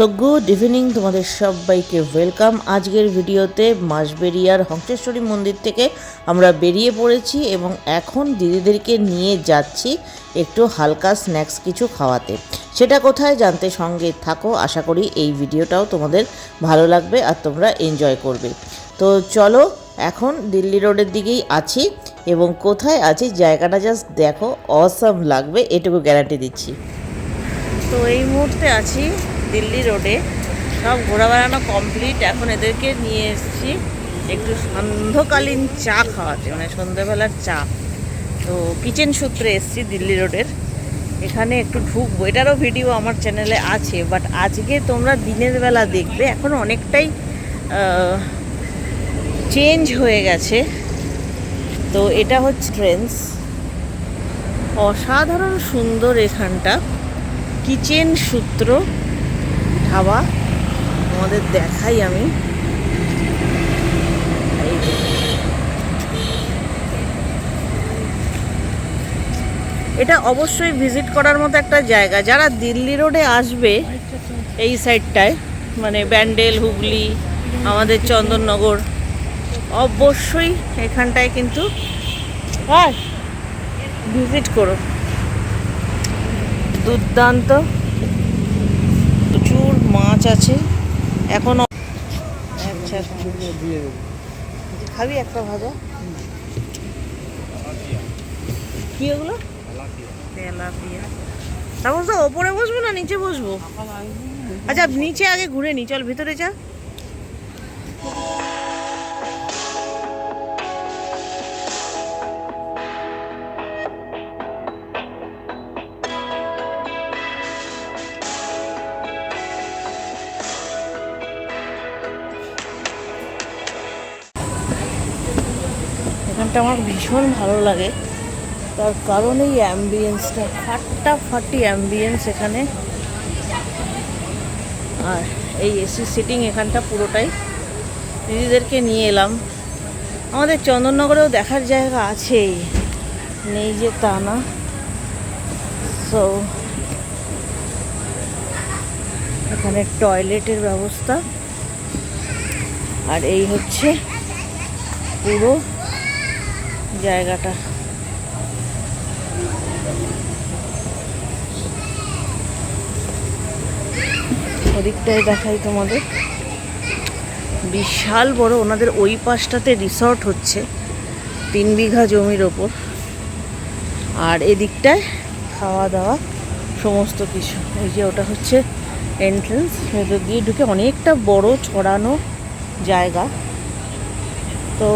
So good evening তোমাদের সবাইকে। Welcome আজকের ভিডিওতে মাসবেরিয়ার হংসেশ্বরী মন্দির থেকে আমরা বেরিয়ে পড়েছি এবং এখন দিদিদেরকে নিয়ে যাচ্ছি একটু হালকা স্ন্যাক্স কিছু খাওয়াতে। সেটা কোথায় জানতে সঙ্গে থাকো, আশা করি এই ভিডিওটাও তোমাদের ভালো লাগবে আর তোমরা এনজয় করবে। তো চলো, এখন দিল্লি রোডের দিকেই আছি এবং কোথায় আছি জায়গাটা জাস্ট দেখো অসাম লাগবে, এটুকু গ্যারান্টি দিচ্ছি। তো এই মুহূর্তে আছি দিল্লি রোডে। সব ঘোরা বেড়ানো কমপ্লিট এখন এদেরকে নিয়ে এসেছি একটু সন্ধ্যকালীন চা খাওয়াতে মানে সন্ধ্যেবেলার চা। তো কিচেন সূত্রে এসেছি দিল্লি রোডের। এখানে একটু ঢুকবো। এটারও ভিডিও আমার চ্যানেলে আছে বাট আজকে তোমরা দিনের বেলা দেখবে। এখন অনেকটাই চেঞ্জ হয়ে গেছে। তো এটা হচ্ছে ট্রেন্স অসাধারণ সুন্দর এখানটা। কিচেন সূত্র। ধাবা তোমাদের দেখাই আমি। এটা অবশ্যই ভিজিট করার মতো একটা জায়গা। যারা দিল্লি রোডে আসবে এই সাইডটায় মানে ব্যান্ডেল, হুগলি, আমাদের চন্দননগর, অবশ্যই এখানটায় কিন্তু হ্যাঁ ভিজিট করো। দুর্দান্ত। মাছ আছে। এখনও আচ্ছা খাবি একটা ভাজা? কি ওগুলো? তেলাপিয়া। তারপর ওপরে বসবো না, নিচে বসবো? আচ্ছা নিচে আগে ঘুরে নি, চল ভিতরে যা। এখানটা আমার ভীষণ ভালো লাগে। তার কারণ এই অ্যাম্বিয়েন্সটা ফাট্টা ফাটি অ্যাম্বিয়েন্স এখানে। আর এই এসি সিটিং এখানটা পুরোটাই। দিদিদেরকে নিয়ে এলাম। আমাদের চন্দননগরেও দেখার জায়গা আছেই। নেই যে তা না। সো এখানে টয়লেটের ব্যবস্থা। আর এই হচ্ছে পুরো জায়গাটা। ওদিকটায় দেখাই তোমাদের। বিশাল বড়, ওনাদের ওই পাশটাতে রিসর্ট হচ্ছে, তিন বিঘা জমির ওপর। আর এদিকটায় খাওয়া দাওয়া, সমস্ত কিছু। এই যে ওটা হচ্ছে এন্ট্রেন্স ভেতর দিয়ে ঢুকে অনেকটা বড় ছড়ানো জায়গা। তো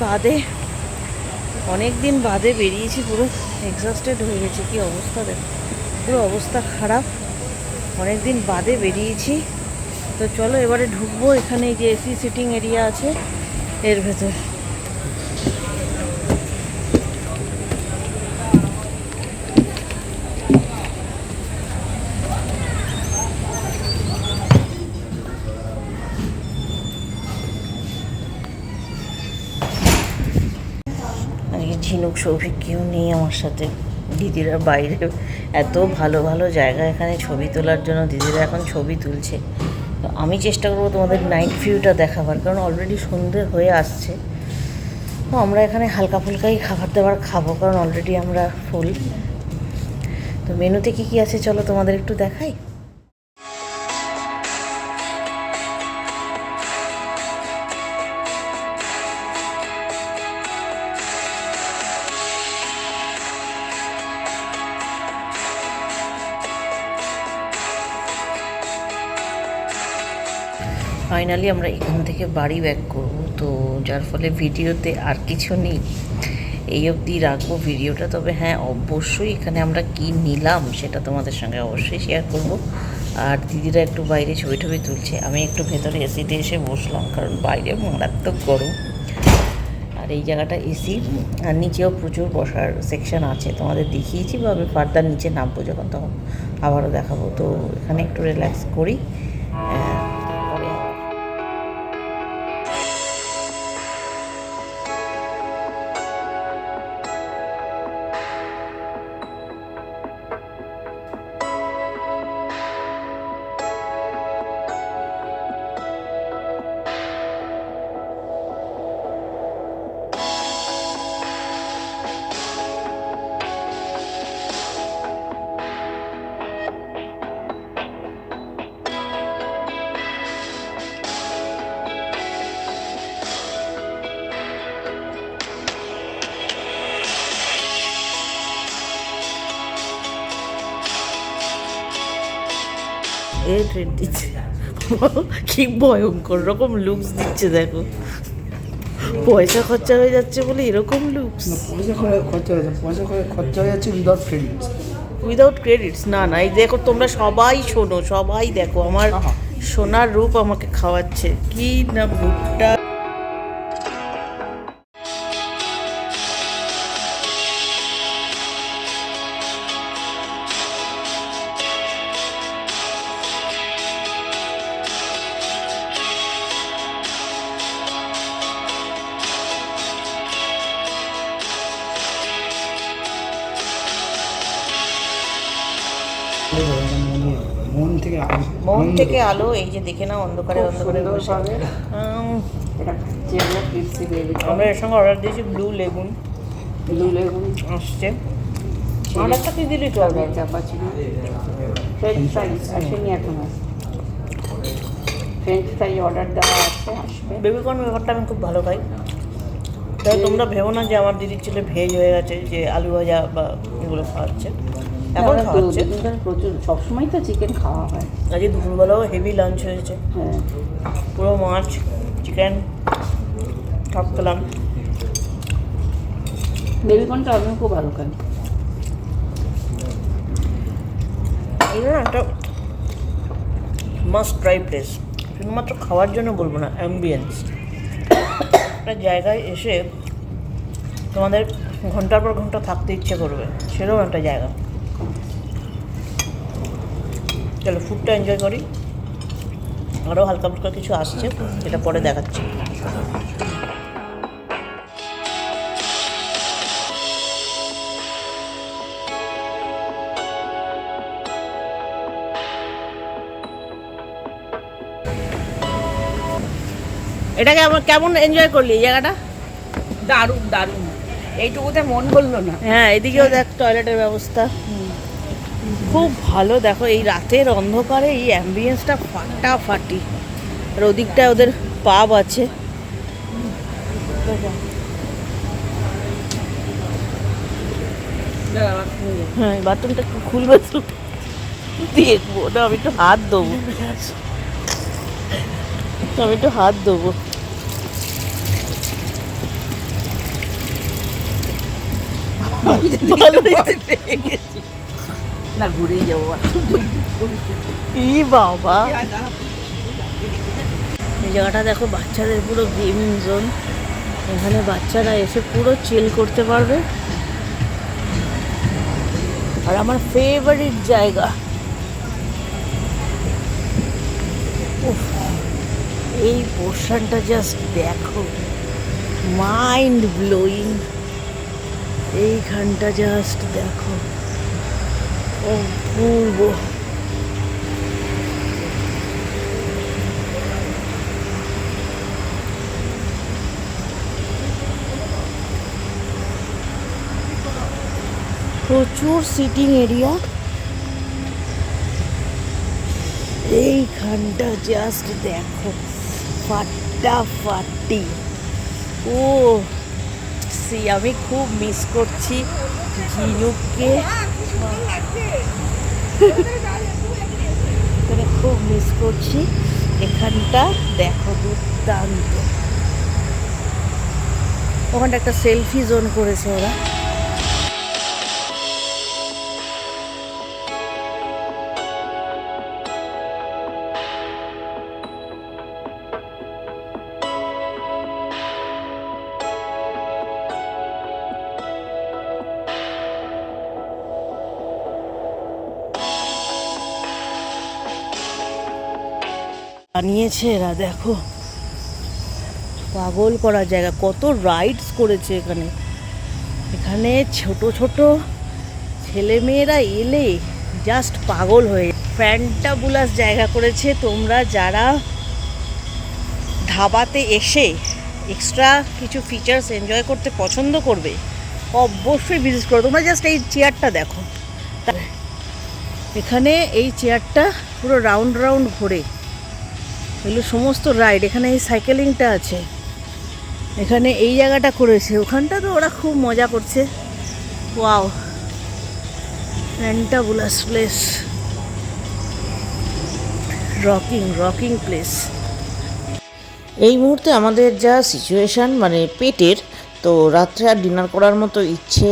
বাদে অনেক দিন বাদে বেরিয়েছি, পুরো এক্সাস্টেড হয়ে গেছে, কি অবস্থা দেখ। পুরো অবস্থা খারাপ। অনেক দিন বাদে বেরিয়েছি। তো চলো এবারে ঢুকবো, এখানে যে এসি সিটিং এরিয়া আছে, এর ভেতর আজকে ঝিনুক সৌভিক কেউ নেই আমার সাথে। দিদিরা বাইরে। এত ভালো ভালো জায়গা এখানে ছবি তোলার জন্য দিদিরা এখন ছবি তুলছে। তো আমি চেষ্টা করব তোমাদের নাইট ভিউটা দেখাবার, কারণ অলরেডি সন্ধে হয়ে আসছে। তো আমরা এখানে হালকা ফুলকাই খাবার দাবার খাব, কারণ অলরেডি আমরা ফুল তো মেনুতে কী কী আছে চলো তোমাদের একটু দেখাই। ফাইনালি আমরা এখান থেকে বাড়ি ব্যাক করব। তো যার ফলে ভিডিওতে আর কিছু নেই। এই অবধি রাখব ভিডিওটা। তবে হ্যাঁ অবশ্যই এখানে আমরা কি নিলাম সেটা তোমাদের সঙ্গে অবশ্যই শেয়ার করব। আর দিদিরা একটু বাইরে ছবি টবি তুলছে। আমি একটু ভেতরে এসিতে এসে বসলাম, কারণ বাইরে মারাত্মক গরম। আর এই জায়গাটা এসি আর নিচেও প্রচুর বসার সেকশন আছে। তোমাদের দেখিয়েছি বা আমি ফার্দার নিচে নামবো যখন, তখন আবারও দেখাবো। তো এখানে একটু রিল্যাক্স করি। এ ট্রেন দিচ্ছে। কি ভয়ঙ্কর রকম লুকস দিচ্ছে দেখো। পয়সা খরচা হয়ে যাচ্ছে বলে এরকম লুকস না পয়সা খরচা হয়ে যাচ্ছে পয়সা খরচা হয়ে যাচ্ছে উইদাউট ক্রেডিটস উইদাউট ক্রেডিটস না না এই দেখো তোমরা সবাই শোনো সবাই দেখো আমার। সোনার রূপ আমাকে খাওয়াচ্ছে। কি না ভুট্টা। থেকে আলো এই যে দেখে নাও অন্ধকারে অন্ধকারে বসে। আমরা এর সঙ্গে অর্ডার দিয়েছি ব্লু লেগুন ব্লু লেগুন আসছে। একটা কি দিলি তো তবে চাপা ছিল ফ্রেঞ্চ ফ্রাইস আসেনি এখনও। ফ্রেঞ্চ ফ্রাই অর্ডার দেওয়া আছে আসবে। বেবিকর্ন ব্যাপারটা আমি খুব ভালো খাই। তাই তোমরা ভেবো না যে আমার দিদির ছেলে ভেজ হয়ে গেছে যে আলু ভাজা বা এগুলো খাওয়াচ্ছে। এখন খাওয়াচ্ছে। প্রচুর সবসময় তো চিকেন খাওয়া হয়। আজকে দুপুরবেলাও হেভি লাঞ্চ হয়েছে। হ্যাঁ। পুরো মাছ চিকেন সব খেলাম বেবিকর্নটা আমিও খুব ভালো খাই। একটা মাস্ট ট্রাই প্লেস শুধুমাত্র খাওয়ার জন্য বলব না অ্যাম্বিয়েন্স একটা জায়গায় এসে তোমাদের ঘণ্টার পর ঘণ্টা থাকতে ইচ্ছে করবে, সেরকম একটা জায়গা। চলো ফুডটা এনজয় করি। আরও হালকা ফুলকা কিছু আসছে, এটা পরে দেখাচ্ছি। এটা কেমন কেমন এনজয় করলি এই জায়গাটা? দারুণ দারুণ। এইটুকুতে মন বলল না। হ্যাঁ এদিকেও দেখ টয়লেটের ব্যবস্থা। খুব ভালো দেখো এই রাতের অন্ধকারে এই অ্যাম্বিয়েন্সটা ফাটাফাটি। আর ওদিকটায় ওদের পাব আছে। হ্যাঁ বাথরুমটা একটু খুলবে দেখব না আমি একটু হাত দেবো আমি একটু হাত দেবো ভালো হয়েছে পেয়ে গেছি না ঘুরেই যাব ই বাবা এই জায়গাটা দেখো বাচ্চাদের পুরো গেমিং জোন এখানে বাচ্চারা এসে পুরো চিল করতে পারবে। আর আমার ফেভারিট জায়গা। এই পোর্শনটা জাস্ট দেখো। মাইন্ড ব্লোয়িং এইখানটা জাস্ট দেখো। অপূর্ব প্রচুর সিটিং এরিয়া এইখানটা জাস্ট দেখো। ফাটাফাটি। ও। সি আমি খুব মিস করছি ঝিনুককে এখানে খুব মিস করছি। এখানটা দেখো দুর্দান্ত। ওখানটা একটা সেলফি জোন করেছে ওরা। বানিয়েছে এরা, দেখো। পাগল করার জায়গা, কত রাইডস করেছে এখানে। এখানে ছোট ছোট ছেলেমেয়েরা এলে জাস্ট পাগল হয়ে ফ্যান্টাবুলাস জায়গা করেছে। তোমরা যারা ধাবাতে এসে এক্সট্রা কিছু ফিচার্স এনজয় করতে পছন্দ করবে, অবশ্যই ভিজিট করো। তোমরা জাস্ট এই চেয়ারটা দেখো। এখানে এই চেয়ারটা পুরো রাউন্ড রাউন্ড ঘোরে। এগুলো সমস্ত রাইড এখানে এই সাইকেলিংটা আছে। এখানে এই জায়গাটা করেছে। ওখানটা তো ওরা খুব মজা করছে। Wow fantabulous place rocking rocking place এই মুহূর্তে আমাদের যা সিচুয়েশান মানে পেটের, তো রাত্রে আর ডিনার করার মতো ইচ্ছে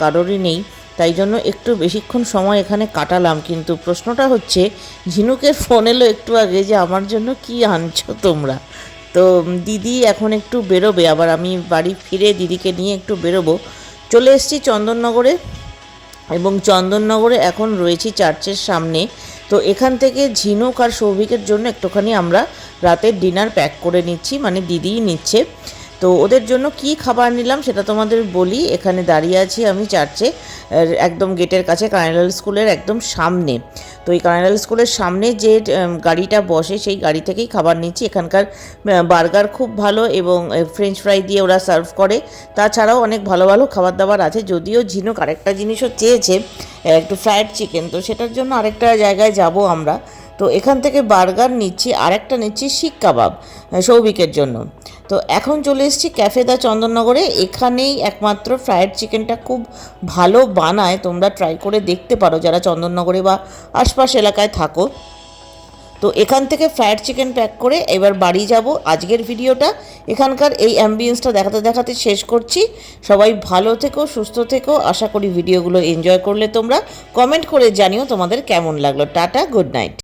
কারোরই নেই। তাই জন্য একটু বেশিক্ষণ সময় এখানে কাটালাম। কিন্তু প্রশ্নটা হচ্ছে ঝিনুকের ফোন এলো একটু আগে যে, আমার জন্য কি আনছো তোমরা? তো, দিদি এখন একটু বেরোবে, আবার আমি বাড়ি ফিরে দিদিকে নিয়ে একটু বেরোবো। চলে এসেছি চন্দননগরে এবং চন্দননগরে এখন রয়েছি চার্চের সামনে। তো, এখান থেকে ঝিনুক আর সৌভিকের জন্য একটুখানি আমরা রাতের ডিনার প্যাক করে নিচ্ছি মানে দিদিই নিচ্ছে। তো ওদের জন্য কি খাবার নিলাম সেটা তোমাদের বলি। এখানে দাঁড়িয়ে আছি আমি চার্চে একদম গেটের কাছে, কানাডাল স্কুলের একদম সামনে। তো এই কানাডাল স্কুলের সামনে যে গাড়িটা বসে, সেই গাড়ি থেকেই খাবার নিচ্ছি। এখানকার বার্গার খুব ভালো এবং ফ্রেঞ্চ ফ্রাই দিয়ে ওরা সার্ভ করে। তাছাড়াও অনেক ভালো ভালো খাবার দাবার আছে। যদিও ঝিনুক আরেকটা জিনিসও চেয়েছে একটু ফ্রায়েড চিকেন তো সেটার জন্য আরেকটা জায়গায় যাব আমরা। তো এখান থেকে বার্গার নিচ্ছি, আরেকটা নিচ্ছি শিক কাবাব সৌভিকের জন্য। তো এখন চলে এসেছি ক্যাফে দা চন্দননগরে। এখানেই একমাত্র ফ্রায়েড চিকেনটা খুব ভালো বানায়, তোমরা ট্রাই করে দেখতে পারো যারা চন্দননগরে বা আশপাশ এলাকায় থাকো। তো এখান থেকে ফ্রায়েড চিকেন প্যাক করে এবার বাড়ি যাব। আজকের ভিডিওটা এখানকার এই অ্যাম্বিয়েন্সটা দেখাতে দেখাতে শেষ করছি। সবাই ভালো থেকো, সুস্থ থেকো। আশা করি ভিডিওগুলো এনজয় করলে তোমরা কমেন্ট করে জানিও তোমাদের কেমন লাগল। Tata good night